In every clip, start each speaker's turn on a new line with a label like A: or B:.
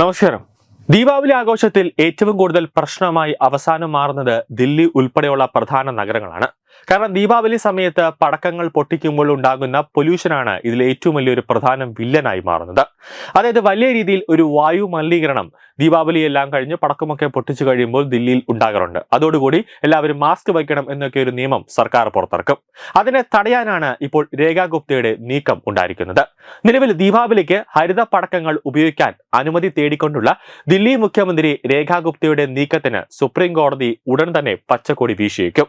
A: നമസ്കാരം. ദീപാവലി ആഘോഷത്തിൽ ഏറ്റവും കൂടുതൽ പ്രശ്നമായി അവസാനം മാറുന്നത് ദില്ലി ഉൾപ്പെടെയുള്ള പ്രധാന നഗരങ്ങളാണ്. കാരണം ദീപാവലി സമയത്ത് പടക്കങ്ങൾ പൊട്ടിക്കുമ്പോൾ ഉണ്ടാകുന്ന പൊല്യൂഷനാണ് ഇതിൽ ഏറ്റവും വലിയൊരു പ്രധാന വില്ലനായി മാറുന്നത്. അതായത് വലിയ രീതിയിൽ ഒരു വായു മലിനീകരണം ദീപാവലി എല്ലാം കഴിഞ്ഞ് പടക്കമൊക്കെ പൊട്ടിച്ചു കഴിയുമ്പോൾ ദില്ലിയിൽ ഉണ്ടാകാറുണ്ട്. അതോടുകൂടി എല്ലാവരും മാസ്ക് വയ്ക്കണം എന്നൊക്കെ ഒരു നിയമം സർക്കാർ പുറത്തിറക്കും. അതിനെ തടയാനാണ് ഇപ്പോൾ രേഖാ ഗുപ്തയുടെ നീക്കം ഉണ്ടായിരിക്കുന്നത്. നിലവിൽ ദീപാവലിക്ക് ഹരിത പടക്കങ്ങൾ ഉപയോഗിക്കാൻ അനുമതി തേടിക്കൊണ്ടുള്ള ദില്ലി മുഖ്യമന്ത്രി രേഖാ ഗുപ്തയുടെ നീക്കത്തിന് സുപ്രീം കോടതി ഉടൻ തന്നെ പച്ചക്കൊടി വീശിയേക്കും.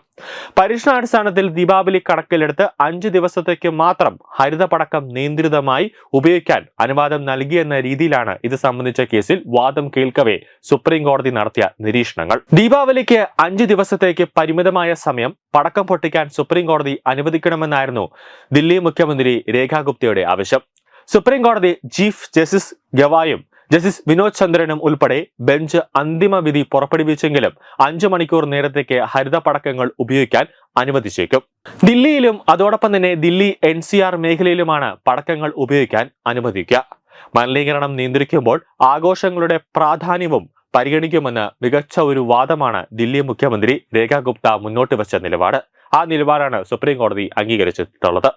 A: പരീക്ഷണാടിസ്ഥാനത്തിൽ ദീപാവലി കണക്കിലെടുത്ത് അഞ്ച് ദിവസത്തേക്ക് മാത്രം ഹരിത പടക്കം നിയന്ത്രിതമായി ഉപയോഗിക്കാൻ അനുവാദം നൽകിയെന്ന രീതിയിലാണ് ഇത് സംബന്ധിച്ച കേസിൽ വാദം കേൾക്കവേ സുപ്രീം കോടതി നടത്തിയ നിരീക്ഷണങ്ങൾ. ദീപാവലിക്ക് അഞ്ച് ദിവസത്തേക്ക് പരിമിതമായ സമയം പടക്കം പൊട്ടിക്കാൻ സുപ്രീം കോടതി അനുവദിക്കണമെന്നായിരുന്നു ദില്ലി മുഖ്യമന്ത്രി രേഖാ ഗുപ്തയുടെ ആവശ്യം. സുപ്രീം കോടതി ചീഫ് ജസ്റ്റിസ് ഗവായും ജസ്റ്റിസ് വിനോദ് ചന്ദ്രനും ഉൾപ്പെടെ ബെഞ്ച് അന്തിമ വിധി പുറപ്പെടുവിച്ചെങ്കിലും അഞ്ചു മണിക്കൂർ നേരത്തേക്ക് ഹരിത പടക്കങ്ങൾ ഉപയോഗിക്കാൻ അനുവദിച്ചേക്കും. ദില്ലിയിലും അതോടൊപ്പം തന്നെ ദില്ലി എൻ സി ആർ മേഖലയിലുമാണ് പടക്കങ്ങൾ ഉപയോഗിക്കാൻ അനുവദിക്കുക. മലിനീകരണം നിയന്ത്രിക്കുമ്പോൾ ആഘോഷങ്ങളുടെ പ്രാധാന്യവും പരിഗണിക്കുമെന്ന് മികച്ച ഒരു വാദമാണ് ദില്ലി മുഖ്യമന്ത്രി രേഖാ ഗുപ്ത മുന്നോട്ട് വെച്ച നിലപാട്. ആ നിലപാടാണ് സുപ്രീം കോടതി അംഗീകരിച്ചിട്ടുള്ളത്.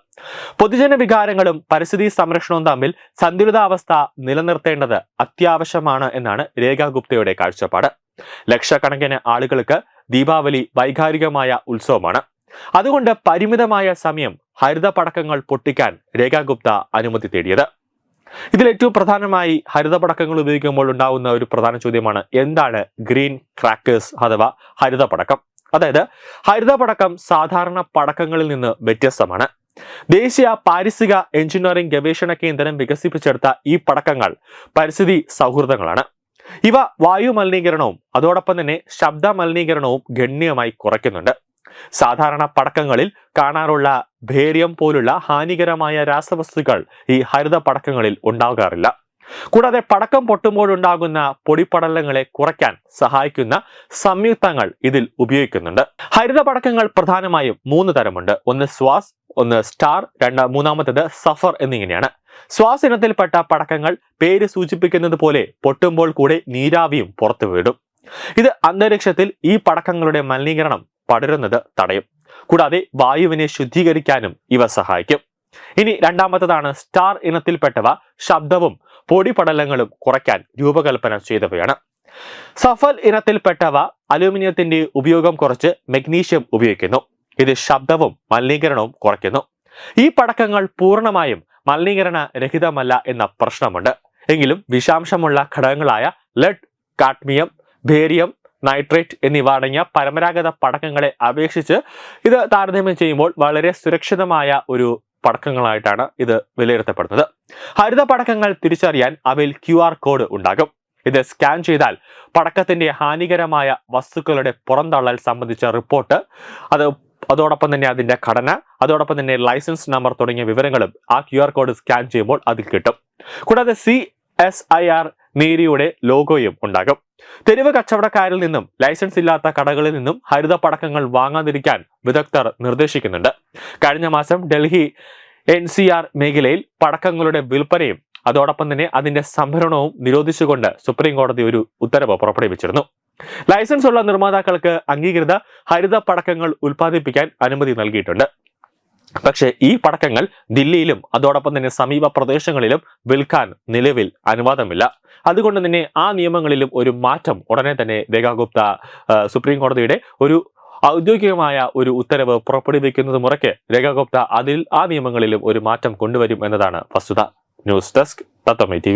A: പൊതുജന വികാരങ്ങളും പരിസ്ഥിതി സംരക്ഷണവും തമ്മിൽ സന്തുലിതാവസ്ഥ നിലനിർത്തേണ്ടത് അത്യാവശ്യമാണ് എന്നാണ് രേഖാ ഗുപ്തയുടെ കാഴ്ചപ്പാട്. ലക്ഷക്കണക്കിന് ആളുകൾക്ക് ദീപാവലി വൈകാരികമായ ഉത്സവമാണ്. അതുകൊണ്ട് പരിമിതമായ സമയം ഹരിത പടക്കങ്ങൾ പൊട്ടിക്കാൻ രേഖാഗുപ്ത അനുമതി തേടിയത്. ഇതിൽ ഏറ്റവും പ്രധാനമായി ഹരിത പടക്കങ്ങൾ ഉപയോഗിക്കുമ്പോൾ ഉണ്ടാവുന്ന ഒരു പ്രധാന ചോദ്യമാണ് എന്താണ് ഗ്രീൻ ക്രാക്കേഴ്സ് അഥവാ ഹരിത പടക്കം അതായത് ഹരിത പടക്കം സാധാരണ പടക്കങ്ങളിൽ നിന്ന് വ്യത്യസ്തമാണ്. ദേശീയ പാരിസ്ഥിതിക എഞ്ചിനീയറിംഗ് ഗവേഷണ കേന്ദ്രം വികസിപ്പിച്ചെടുത്ത ഈ പടക്കങ്ങൾ പരിസ്ഥിതി സൗഹൃദങ്ങളാണ്. ഇവ വായു മലിനീകരണവും അതോടൊപ്പം തന്നെ ശബ്ദ മലിനീകരണവും ഗണ്യമായി കുറയ്ക്കുന്നുണ്ട്. സാധാരണ പടക്കങ്ങളിൽ കാണാറുള്ള ഭേരിയം പോലുള്ള ഹാനികരമായ രാസവസ്തുക്കൾ ഈ ഹരിത പടക്കങ്ങളിൽ ഉണ്ടാകാറില്ല. കൂടാതെ പടക്കം പൊട്ടുമ്പോഴുണ്ടാകുന്ന പൊടിപടലങ്ങളെ കുറയ്ക്കാൻ സഹായിക്കുന്ന സംയുക്തങ്ങൾ ഇതിൽ ഉപയോഗിക്കുന്നുണ്ട്. ഹരിത പടക്കങ്ങൾ പ്രധാനമായും മൂന്ന് തരമുണ്ട്. ഒന്ന് സ്വാസ് ഒന്ന് സ്റ്റാർ രണ്ട് മൂന്നാമത്തേത് സഫർ എന്നിങ്ങനെയാണ്. സ്വാസ് ഇനത്തിൽപ്പെട്ട പടക്കങ്ങൾ പേര് സൂചിപ്പിക്കുന്നത് പോലെ പൊട്ടുമ്പോൾ കൂടെ നീരാവിയും പുറത്തു വീടും ഇത് അന്തരീക്ഷത്തിൽ ഈ പടക്കങ്ങളുടെ മലിനീകരണം പടരുന്നത് തടയും. കൂടാതെ വായുവിനെ ശുദ്ധീകരിക്കാനും ഇവ സഹായിക്കും. ഇനി രണ്ടാമത്തതാണ് സ്റ്റാർ ഇനത്തിൽപ്പെട്ടവ ശബ്ദവും പൊടിപടലങ്ങളും കുറയ്ക്കാൻ രൂപകൽപ്പന ചെയ്തവയാണ്. സഫൽ ഇനത്തിൽപ്പെട്ടവ അലൂമിനിയത്തിന്റെ ഉപയോഗം കുറച്ച് മഗ്നീഷ്യം ഉപയോഗിക്കുന്നു. ഇത് ശബ്ദവും മലിനീകരണവും കുറയ്ക്കുന്നു. ഈ പടക്കങ്ങൾ പൂർണമായും മലിനീകരണ രഹിതമല്ല എന്ന പ്രശ്നമുണ്ട്. എങ്കിലും വിഷാംശമുള്ള ഘടകങ്ങളായ ലെഡ് കാഡ്മിയം ബേരിയം നൈട്രേറ്റ് എന്നിവ അടങ്ങിയ പരമ്പരാഗത പടക്കങ്ങളെ അപേക്ഷിച്ച് ഇത് താരതമ്യം ചെയ്യുമ്പോൾ വളരെ സുരക്ഷിതമായ ഒരു പടക്കങ്ങളായിട്ടാണ് ഇത് വിലയിരുത്തപ്പെടുന്നത്. ഹരിത പടക്കങ്ങൾ തിരിച്ചറിയാൻ അവയിൽ ക്യു കോഡ് ഉണ്ടാകും. ഇത് സ്കാൻ ചെയ്താൽ പടക്കത്തിന്റെ ഹാനികരമായ വസ്തുക്കളുടെ പുറന്തള്ളൽ സംബന്ധിച്ച റിപ്പോർട്ട് അത് അതോടൊപ്പം തന്നെ അതിന്റെ ഘടന അതോടൊപ്പം തന്നെ ലൈസൻസ് നമ്പർ തുടങ്ങിയ വിവരങ്ങളും ആ ക്യു ആർ കോഡ് സ്കാൻ ചെയ്യുമ്പോൾ അതിൽ കിട്ടും. കൂടാതെ സി എസ് ഐ ആർ നീരിയുടെ ലോഗോയും ഉണ്ടാകും. തെരുവ് കച്ചവടക്കാരിൽ നിന്നും ലൈസൻസ് ഇല്ലാത്ത കടകളിൽ നിന്നും ഹരിത പടക്കങ്ങൾ വാങ്ങാതിരിക്കാൻ വിദഗ്ധർ നിർദ്ദേശിക്കുന്നുണ്ട്. കഴിഞ്ഞ മാസം ഡൽഹി എൻ സി ആർ മേഖലയിൽ പടക്കങ്ങളുടെ വിൽപ്പനയും അതോടൊപ്പം തന്നെ അതിന്റെ സംഭരണവും നിരോധിച്ചുകൊണ്ട് സുപ്രീം കോടതി ഒരു ഉത്തരവ് പുറപ്പെടുവിച്ചിരുന്നു. ലൈസൻസ് ഉള്ള നിർമ്മാതാക്കൾക്ക് അംഗീകൃത ഹരിത പടക്കങ്ങൾ ഉൽപ്പാദിപ്പിക്കാൻ അനുമതി നൽകിയിട്ടുണ്ട്. പക്ഷേ ഈ പടക്കങ്ങൾ ദില്ലിയിലും അതോടൊപ്പം തന്നെ സമീപ പ്രദേശങ്ങളിലും വിൽക്കാൻ നിലവിൽ അനുവാദമില്ല. അതുകൊണ്ട് തന്നെ ആ നിയമങ്ങളിലും ഒരു മാറ്റം ഉടനെ തന്നെ രേഖാഗുപ്ത സുപ്രീം കോടതിയുടെ ഒരു ഔദ്യോഗികമായ ഒരു ഉത്തരവ് പുറപ്പെടുവിക്കുന്നത് മുറയ്ക്ക് രേഖാ ഗുപ്ത അതിൽ ആ നിയമങ്ങളിലും ഒരു മാറ്റം കൊണ്ടുവരും എന്നതാണ് വസ്തുത. ന്യൂസ് ഡെസ്ക് തത്തമ്മ ടി